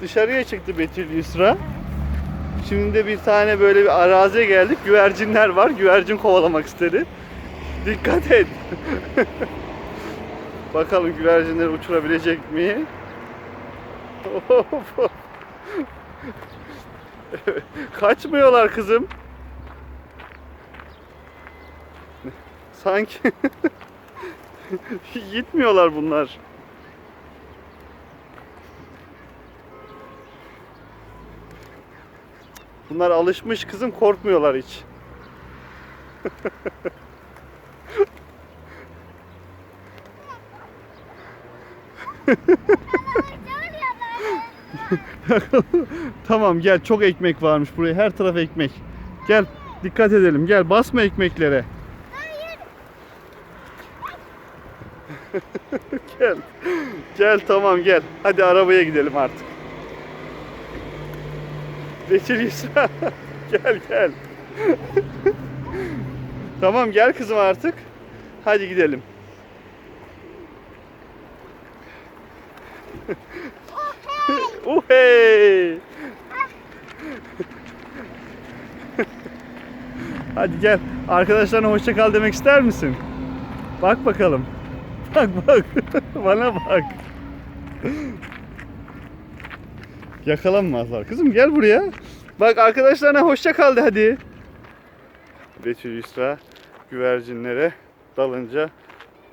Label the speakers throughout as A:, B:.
A: dışarıya çıktı Betül Yusra. Şimdi de bir tane böyle bir araziye geldik. Güvercinler var. Güvercin kovalamak istedi. Dikkat et. Bakalım güvercinleri uçurabilecek mi? Kaçmıyorlar kızım. Sanki gitmiyorlar bunlar. Bunlar alışmış kızım korkmuyorlar hiç. tamam gel çok ekmek varmış buraya her taraf ekmek. Gel dikkat edelim gel basma ekmeklere. gel. Gel tamam gel. Hadi arabaya gidelim artık. Betül Yusra. gel gel. tamam gel kızım artık. Hadi gidelim. Oh hey! Hadi gel. Arkadaşlarına hoşça kal demek ister misin? Bak bakalım. Bak bak. Bana bak. Yakalanmazlar. Kızım gel buraya. Bak arkadaşlarına hoşça kal hadi. Betül Yusra güvercinlere dalınca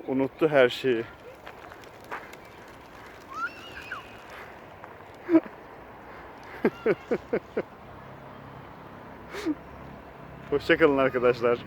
A: unuttu her şeyi. Hoşçakalın arkadaşlar.